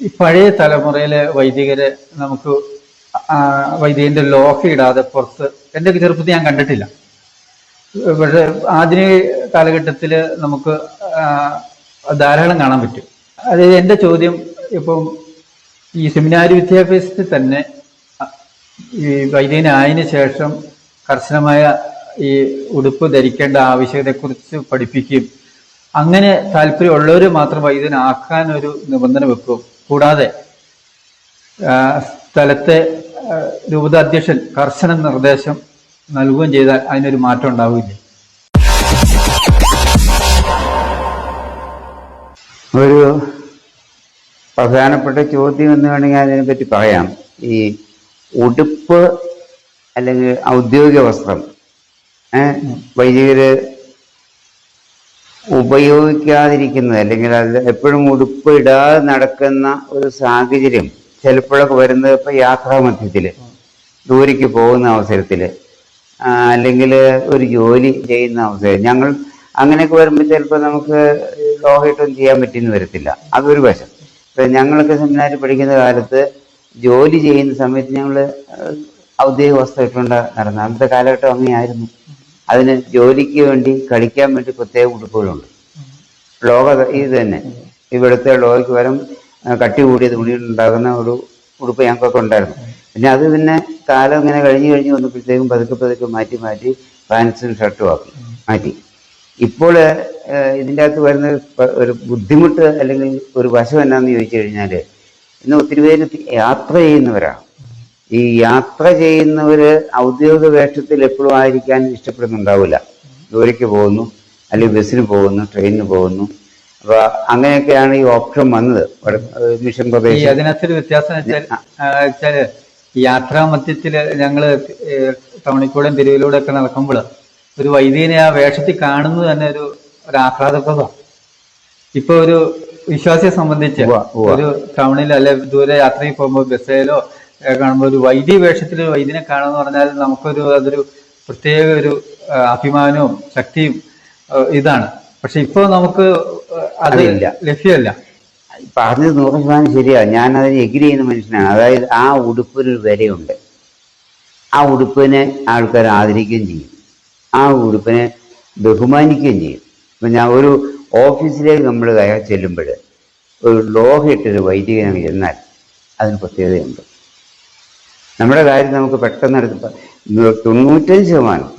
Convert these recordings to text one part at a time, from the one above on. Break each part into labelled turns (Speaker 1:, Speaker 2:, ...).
Speaker 1: ഈ പഴയ തലമുറയിലെ വൈദികരെ നമുക്ക് വൈദികന്റെ ലോഹ ഇടാതെ പുറത്ത് എന്റെ ചെറുപ്പത്തിൽ ഞാൻ കണ്ടിട്ടില്ല. പക്ഷെ ആധുനിക കാലഘട്ടത്തിൽ നമുക്ക് ധാരാളം കാണാൻ പറ്റും. അതായത് എന്റെ ചോദ്യം ഇപ്പം ഈ സെമിനാരി വിദ്യാഭ്യാസത്തിൽ തന്നെ ഈ വൈദികനായതിനു ശേഷം കർശനമായ ഈ ഉടുപ്പ് ധരിക്കേണ്ട ആവശ്യകതയെക്കുറിച്ച് പഠിപ്പിക്കുകയും അങ്ങനെ താല്പര്യമുള്ളവർ മാത്രം വൈദ്യനാക്കാൻ ഒരു നിബന്ധന വെക്കും കൂടാതെ സ്ഥലത്തെ രൂപത രൂപതാധ്യക്ഷൻ കർശന നിർദ്ദേശം നൽകുകയും ചെയ്താൽ അതിനൊരു മാറ്റം ഉണ്ടാവില്ല
Speaker 2: ഒരു പ്രധാനപ്പെട്ട ചോദ്യം എന്ന് വേണമെങ്കിൽ അതിനെപ്പറ്റി പറയാം. ഈ ഉടുപ്പ് അല്ലെങ്കിൽ ഔദ്യോഗിക വസ്ത്രം വൈദികര് ഉപയോഗിക്കാതിരിക്കുന്നത് അല്ലെങ്കിൽ അത് എപ്പോഴും ഉടുപ്പിടാതെ നടക്കുന്ന ഒരു സാഹചര്യം ചിലപ്പോഴൊക്കെ വരുന്നത് ഇപ്പൊ യാത്രാമധ്യത്തിൽ ദൂരേക്ക് പോകുന്ന അവസരത്തിൽ അല്ലെങ്കിൽ ഒരു ജോലി ചെയ്യുന്ന അവസരം. ഞങ്ങൾ അങ്ങനെയൊക്കെ വരുമ്പോൾ ചിലപ്പോൾ നമുക്ക് ലോഹയിട്ടൊന്നും ചെയ്യാൻ പറ്റിയെന്ന് വരത്തില്ല. അതൊരു വശം. ഇപ്പൊ ഞങ്ങളൊക്കെ സെമിനാരിൽ പഠിക്കുന്ന കാലത്ത് ജോലി ചെയ്യുന്ന സമയത്ത് ഞങ്ങൾ ഔദ്യോഗിക വസ്ത്രം ഇട്ടുകൊണ്ട് നടന്നത് അന്നത്തെ കാലഘട്ടം അങ്ങനെയായിരുന്നു. അതിന് ജോലിക്ക് വേണ്ടി കളിക്കാൻ വേണ്ടി പ്രത്യേക ഉടുപ്പുകളുണ്ട്. ലോക ഇത് തന്നെ. ഇവിടുത്തെ ലോകയ്ക്ക് വരം കട്ടി കൂടിയത് ഉണ്ടാകുന്ന ഒരു ഉടുപ്പ് ഞങ്ങൾക്കൊക്കെ ഉണ്ടായിരുന്നു. പിന്നെ അത് പിന്നെ കാലം ഇങ്ങനെ കഴിഞ്ഞ് കഴിഞ്ഞ് വന്നപ്പോഴത്തേക്കും പതുക്കെ പതുക്കെ മാറ്റി മാറ്റി പാൻസും ഷർട്ടും ആക്കി മാറ്റി. ഇപ്പോൾ ഇതിന്റെ അകത്ത് വരുന്ന ഒരു ബുദ്ധിമുട്ട് അല്ലെങ്കിൽ ഒരു വശം എന്നാന്ന് ചോദിച്ചു കഴിഞ്ഞാൽ ഇന്ന് ഒത്തിരി പേര് യാത്ര ചെയ്യുന്നവരാണ്. ഈ യാത്ര ചെയ്യുന്നവര് ഔദ്യോഗിക വേഷത്തിൽ എപ്പോഴും ആയിരിക്കാൻ ഇഷ്ടപ്പെടുന്നുണ്ടാവില്ല. ജോലിക്ക് പോകുന്നു അല്ലെങ്കിൽ ബസ്സിന് പോകുന്നു ട്രെയിനിന് പോകുന്നു. അപ്പൊ അങ്ങനെയൊക്കെയാണ് ഈ ഓപ്ഷൻ വന്നത്. മിഷൻ പ്രദേശം.
Speaker 1: അതിനകത്തൊരു വ്യത്യാസം വെച്ചാൽ വെച്ചാൽ ഈ യാത്രാമധ്യത്തിൽ ഞങ്ങൾ ഏഹ് ടൗണിക്കൂടെയും തെരുവിലൂടെ ഒക്കെ നടക്കുമ്പോൾ ഒരു വൈദ്യനെ ആ വേഷത്തിൽ കാണുന്നത് തന്നെ ഒരു ഒരു ആഹ്ലാദപ്രദമാണ്. ഇപ്പൊ ഒരു വിശ്വാസിയെ സംബന്ധിച്ച്. ഒരു ടൗണിൽ അല്ലെ ദൂരെ യാത്രയിൽ പോകുമ്പോൾ ബസ്സിലോ കാണുമ്പോൾ ഒരു വൈദ്യ വേഷത്തിൽ ഒരു വൈദ്യനെ കാണുമെന്ന് പറഞ്ഞാൽ നമുക്കൊരു അതൊരു പ്രത്യേക ഒരു അഭിമാനവും ശക്തിയും ഇതാണ്. പക്ഷെ ഇപ്പൊ നമുക്ക് അത്
Speaker 2: അതില്ല.
Speaker 1: ലഭ്യമല്ല.
Speaker 2: പറഞ്ഞത് നൂറ് ശതമാനം ശരിയാണ് ഞാൻ അതിന് എഗ്രി ചെയ്യുന്ന മനുഷ്യനാണ്. അതായത് ആ ഉടുപ്പിനൊരു വിലയുണ്ട്. ആ ഉടുപ്പിനെ ആൾക്കാർ ആദരിക്കുകയും ചെയ്യും. ആ ഉടുപ്പിനെ ബഹുമാനിക്കുകയും ചെയ്യും. ഇപ്പം ഞാൻ ഒരു ഓഫീസിലേക്ക് നമ്മൾ കയറി ചെല്ലുമ്പോൾ ഒരു ലോഹയിട്ടൊരു വൈദികനാണ് ചെന്നാൽ അതിന് പ്രത്യേകതയുണ്ട്. നമ്മുടെ കാര്യം നമുക്ക് പെട്ടെന്ന് എടുത്ത് തൊണ്ണൂറ്റഞ്ച് ശതമാനം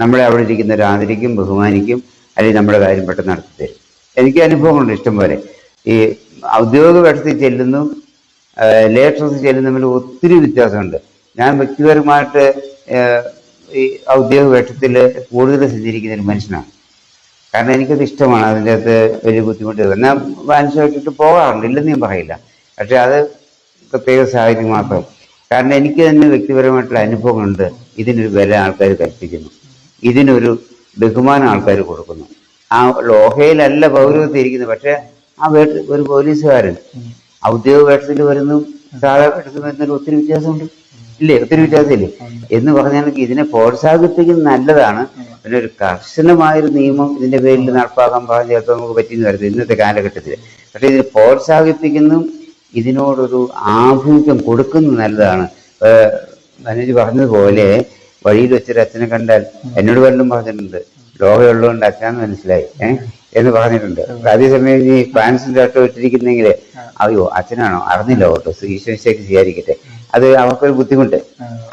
Speaker 2: നമ്മളെ അവിടെ ഇരിക്കുന്നവർ ആദരിക്കും ബഹുമാനിക്കും അല്ലെങ്കിൽ നമ്മുടെ കാര്യം പെട്ടെന്ന് നടത്തി തരും. എനിക്ക് അനുഭവങ്ങളുണ്ട് ഇഷ്ടംപോലെ ഈ ഔദ്യോഗിക വേഷത്തിൽ ചെല്ലുന്നു ലേറ്റർസ് ചെല്ലുന്ന തമ്മിൽ ഒത്തിരി വ്യത്യാസമുണ്ട്. ഞാൻ വ്യക്തിപരമായിട്ട് ഈ ഔദ്യോഗിക വേഷത്തിൽ കൂടുതൽ സഞ്ചരിക്കുന്ന ഒരു മനുഷ്യനാണ്. കാരണം എനിക്കത് ഇഷ്ടമാണ്. അതിന്റെ അകത്ത് വലിയ ബുദ്ധിമുട്ട് എന്നാൽ വാൻഷായിട്ടിട്ട് പോകാറുണ്ട്. ഇല്ലെന്ന് ഞാൻ പറയില്ല. പക്ഷെ അത് പ്രത്യേക സാഹചര്യം മാത്രം. കാരണം എനിക്ക് തന്നെ വ്യക്തിപരമായിട്ടുള്ള അനുഭവങ്ങളുണ്ട്. ഇതിനൊരു വില ആൾക്കാർ കൽപ്പിക്കുന്നു. ഇതിനൊരു ബഹുമാനം ആൾക്കാർ കൊടുക്കുന്നു. ആ ലോഹയിലല്ല പൗരവത്തിൽ ഇരിക്കുന്നത്. പക്ഷെ ആ വേട്ട ഒരു പോലീസുകാരൻ ഔദ്യോഗിക വേഷത്തിൽ വരുന്നു. സാധാ വേഷത്തിൽ വരുന്നതിൽ ഒത്തിരി വ്യത്യാസമുണ്ട്. ഇല്ലേ? ഒത്തിരി വ്യത്യാസമില്ലേ? എന്ന് പറഞ്ഞാൽ ഇതിനെ പ്രോത്സാഹിപ്പിക്കുന്നത് നല്ലതാണ്. പിന്നെ ഒരു കർശനമായൊരു നിയമം ഇതിന്റെ പേരിൽ നടപ്പാക്കാൻ പറഞ്ഞു ചിലപ്പോൾ നമുക്ക് പറ്റിയെന്ന് പറയുന്നത് ഇന്നത്തെ കാലഘട്ടത്തിൽ പക്ഷെ ഇതിനെ പ്രോത്സാഹിപ്പിക്കുന്നതും ഇതിനോടൊരു ആഭിമുഖ്യം കൊടുക്കുന്നത് നല്ലതാണ്. മനോജ് പറഞ്ഞതുപോലെ വഴിയിൽ വെച്ചൊരു അച്ഛനെ കണ്ടാൽ എന്നോട് വല്ലതും പറഞ്ഞിട്ടുണ്ട്. ലോകമുള്ളതുകൊണ്ട് അച്ഛാന്ന് മനസ്സിലായി. ഏഹ് എന്ന് പറഞ്ഞിട്ടുണ്ട്. അതേസമയം ഈ പാൻസിന്റെ അട്ടോ ഇട്ടിരിക്കുന്നെങ്കിൽ അയ്യോ അച്ഛനാണോ? അറിഞ്ഞില്ല ഓട്ടോ ഈശ്വരശേക്ക് സ്വീകരിക്കട്ടെ അത് അവർക്കൊരു ബുദ്ധിമുട്ട്.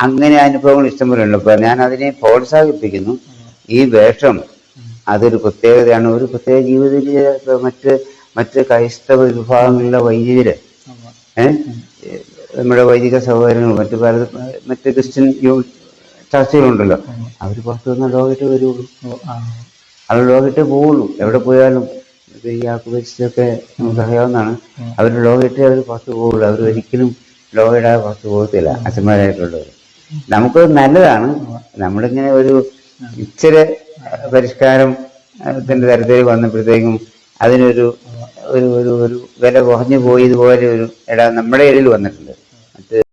Speaker 2: അങ്ങനെ അനുഭവങ്ങൾ ഇഷ്ടംപോലെ ഉണ്ട്. അപ്പൊ ഞാൻ അതിനെ പ്രോത്സാഹിപ്പിക്കുന്നു. ഈ വേഷം അതൊരു പ്രത്യേകതയാണ്. ഒരു പ്രത്യേക ജീവിതത്തിൽ മറ്റ് മറ്റ് ക്രൈസ്തവ വിഭാഗങ്ങളിലെ വൈദികര് നമ്മുടെ വൈദിക സഹോദരങ്ങൾ മറ്റു പല മറ്റ് ക്രിസ്ത്യൻ ചർച്ചകളുണ്ടല്ലോ. അവർ പുറത്തു നിന്ന് ലോകത്ത് വരുള്ളൂ. അവർ ലോകത്തെ പോവുള്ളൂ എവിടെ പോയാലും ആക്കുപരിച്ചൊക്കെ നമുക്ക് അറിയാവുന്നതാണ്. അവർ ലോകത്തെ അവർ പുറത്തു പോവുള്ളൂ അവർ ഒരിക്കലും ലോകയിടാതെ പുറത്തു പോകത്തില്ല. അച്ഛന്മാരായിട്ടുള്ളവർ നമുക്ക് നല്ലതാണ്. നമ്മളിങ്ങനെ ഒരു ഇച്ചിരി പരിഷ്കാരം തരത്തിൽ വന്നപ്പോഴത്തേക്കും അതിനൊരു ഒരു ഒരു ഒരു വില കുറഞ്ഞു പോയതുപോലെ ഒരു എടാ നമ്മുടെ ഇടയിൽ വന്നിട്ടുണ്ട്.